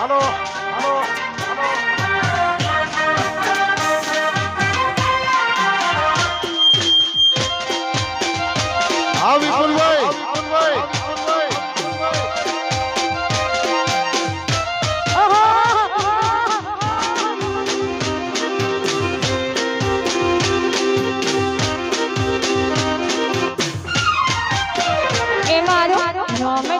હાલો હાલો હા વિપુલભાઈ No me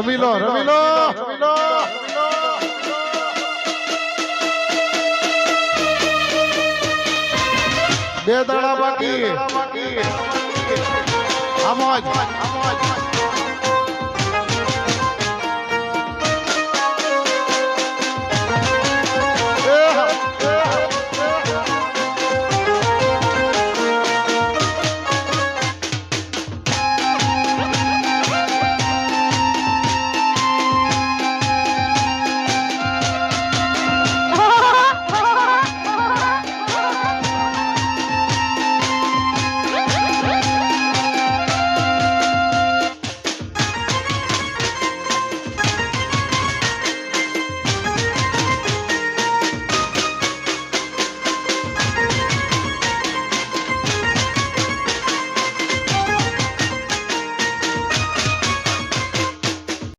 રમી લો રમી લો રમી બે દાડા બાકી. આમ આમ